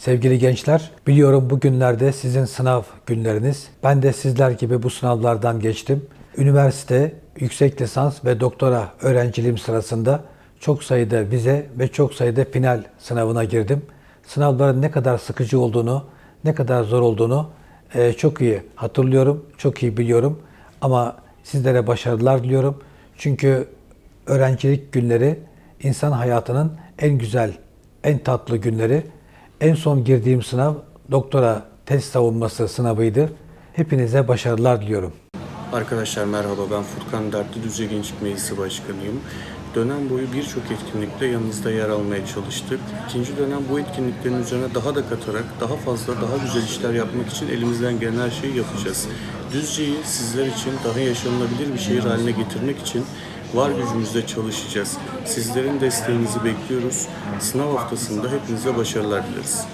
Sevgili gençler, biliyorum bugünlerde sizin sınav günleriniz. Ben de sizler gibi bu sınavlardan geçtim. Üniversite, yüksek lisans ve doktora öğrenciliğim sırasında çok sayıda vize ve çok sayıda final sınavına girdim. Sınavların ne kadar sıkıcı olduğunu, ne kadar zor olduğunu e, çok iyi hatırlıyorum, çok iyi biliyorum. Ama sizlere başarılar diliyorum. Çünkü öğrencilik günleri insan hayatının en güzel, en tatlı günleri. En son girdiğim sınav doktora test savunması sınavıydı. Hepinize başarılar diliyorum. Arkadaşlar merhaba ben Furkan Dertli Düzce Gençlik Meclisi Başkanıyım. Dönem boyu birçok etkinlikte yanınızda yer almaya çalıştık. İkinci dönem bu etkinliklerin üzerine daha da katarak daha fazla daha güzel işler yapmak için elimizden gelen her şeyi yapacağız. Düzce'yi sizler için daha yaşanılabilir bir şehir haline getirmek için var gücümüzle çalışacağız. Sizlerin desteğinizi bekliyoruz. Sınav haftasında hepinize başarılar dileriz.